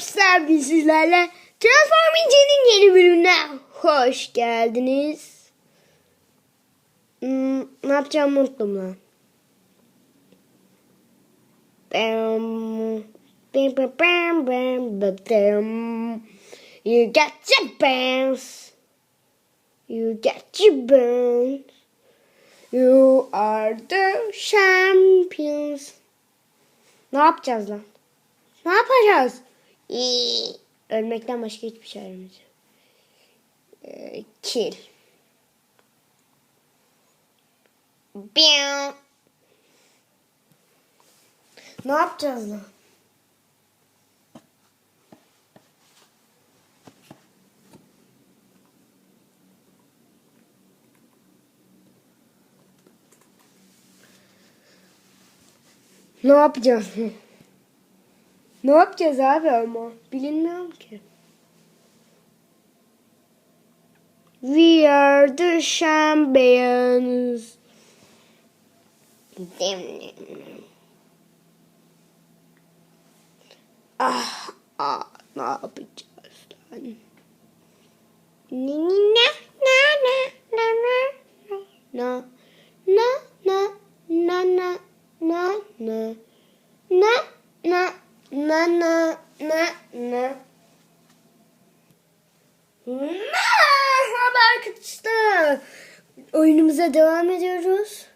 arkadaşlar biz sizlerle yeni bölümüne hoş geldiniz. Hmm, ne yapacağımı unuttum lan. Bam, bam, bam, bam, bam, bam. You got your bounce. You got your bounce. You are the champions. Ne yapacağız lan? Ne yapacağız? İyi. Ölmekten başka hiçbir şey aramayacağım. Ee, kill. Biu. Ne yapacağız lan? Ne yapacağız? Ne yapacağız abi ama? Bilinmiyor ki. We are the champions. Ah, ah, ne yapacağız lan? Ni ni na na na na na na na na na na na na na na na na na Merhaba arkadaşlar. Oyunumuza devam ediyoruz.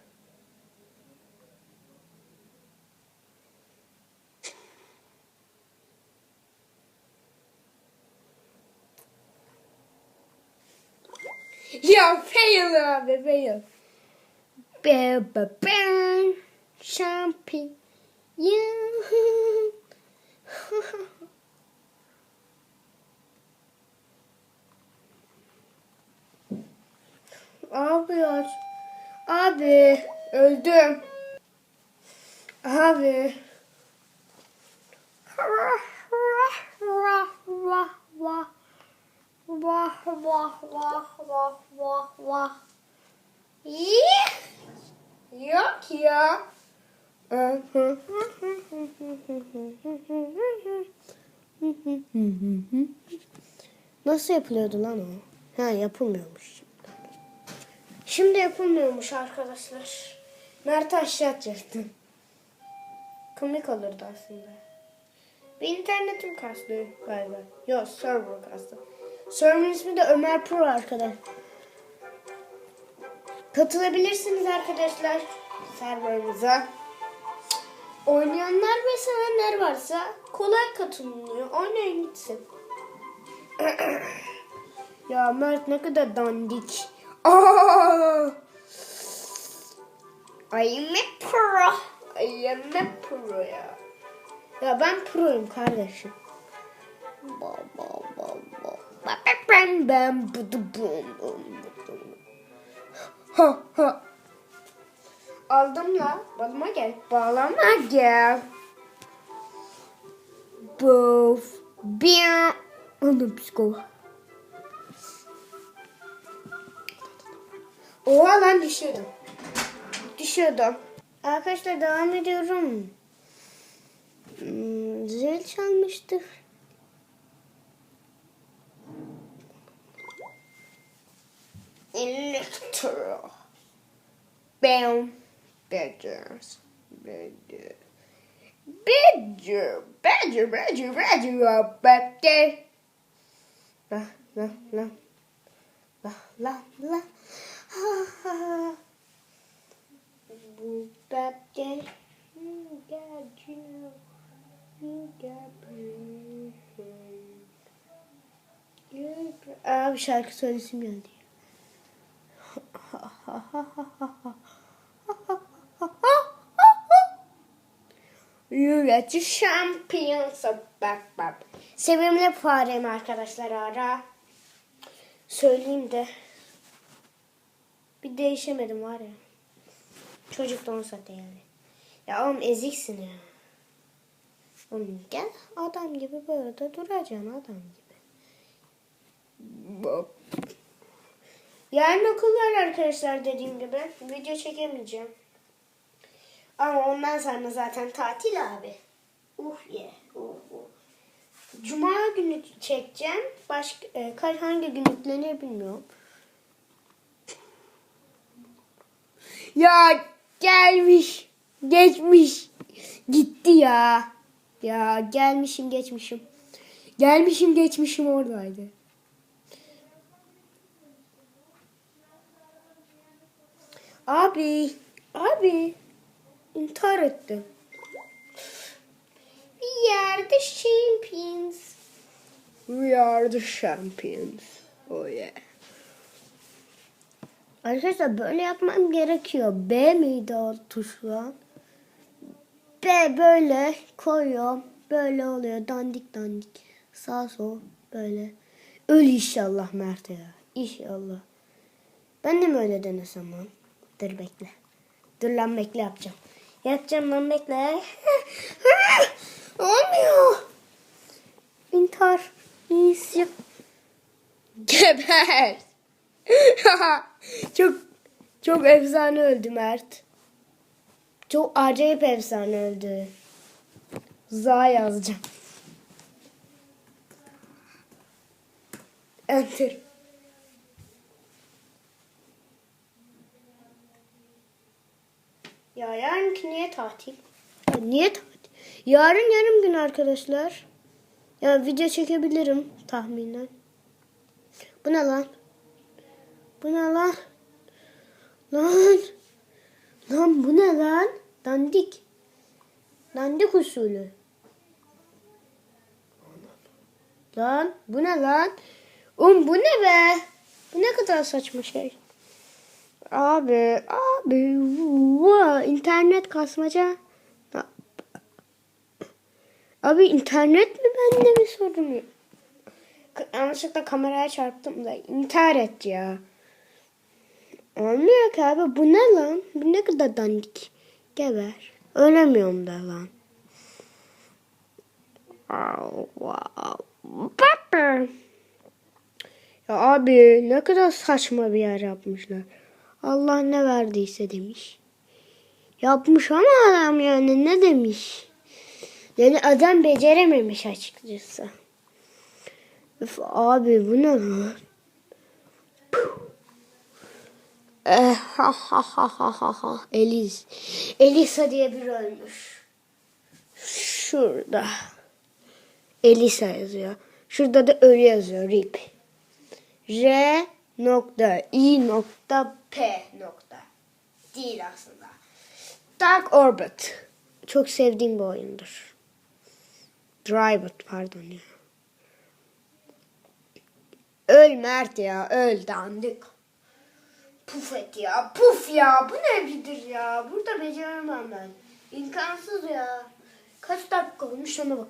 Ya fail abi fail. Be be be. Champion. Abi. Abi öldüm. Abi. Vah vah vah vah vah vah. Yih! Yok ya. Nasıl yapılıyordu lan o? Ha yapılmıyormuş. Şimdi yapılmıyormuş arkadaşlar. Mert aşağı atacaktım. Komik olurdu aslında. Bir internetim kastı galiba. Yok server kastı. Server'ın ismi de Ömer Pro arkadaş. Katılabilirsiniz arkadaşlar serverımıza. Oynayanlar ve sevenler varsa kolay katılınıyor. Oynayın gitsin. ya Mert ne kadar dandik. Aa! I am a pro. I am a pro ya. Ya ben proyum kardeşim. Ba ba ba ba. Ba bam bam bu bu du. Ha ha. Aldım la. Bağlama gel. Bağlama gel. Bof. Bir. Onu psiko. Oha lan düşüyordum. Düşüyordum. Arkadaşlar devam ediyorum. Hmm, zil çalmıştır. Elektro. Bam. Badgers. Badger. Badger. Badger. Badger. Badger. Badger. La la la. La la la. Bu bebek gerçin Abi şarkı söylesim geldi. Yürüyücü şampiyon bak bak. Sevimli farem arkadaşlar ara. Söyleyeyim de. Değişemedim var ya. Çocuk da onu sattı yani. Ya oğlum eziksin ya. Oğlum gel adam gibi böyle duracaksın adam gibi. Bak. Yarın okul var arkadaşlar dediğim gibi. Video çekemeyeceğim. Ama ondan sonra zaten tatil abi. Uh ye. Uh, uh. Cuma günü çekeceğim. Başka e, hangi gün yüklenir bilmiyorum. Ya gelmiş, geçmiş, gitti ya. Ya gelmişim, geçmişim. Gelmişim, geçmişim oradaydı. Abi, abi intihar ettim. We are the champions. We are the champions. Oh yeah. Arkadaşlar böyle yapmam gerekiyor. B miydi o tuş lan? B böyle koyuyorum. Böyle oluyor dandik dandik. Sağ sol böyle. Öl inşallah Mert ya. İnşallah. Ben de mi öyle denesem lan? Dur bekle. Dur lan bekle yapacağım. Yapacağım lan bekle. Olmuyor. İntihar. İyisi. Geber. çok çok efsane öldü Mert. Çok acayip efsane öldü. Za yazacağım. Enter. Ya yarınki niye tatil? Ya niye tatil? Yarın yarım gün arkadaşlar. Ya video çekebilirim tahminen. Bu ne lan? Bu ne lan? Lan. Lan bu ne lan? Dandik. Dandik usulü. Lan bu ne lan? Oğlum bu ne be? Bu ne kadar saçma şey. Abi, abi, wow, internet kasmaca. Abi internet mi bende mi sorun yok? Kameraya çarptım da intihar et ya. Olmuyor ki abi bu ne lan? Bu ne kadar dandik. Geber. Ölemiyorum da lan. Ya abi ne kadar saçma bir yer yapmışlar. Allah ne verdiyse demiş. Yapmış ama adam yani ne demiş. Yani adam becerememiş açıkçası. Üf abi bu ne lan? Puh. Eh. Elis. Elisa diye biri ölmüş. Şurada. Elisa yazıyor. Şurada da ölü yazıyor. Rip. R nokta I nokta P nokta. Değil aslında. Dark Orbit. Çok sevdiğim bir oyundur. Drivet pardon ya. Öl Mert ya. Öl dandik. Puf et ya. Puf ya. Bu ne bilir ya. Burada beceremem ben. İmkansız ya. Kaç dakika olmuş ona bakayım.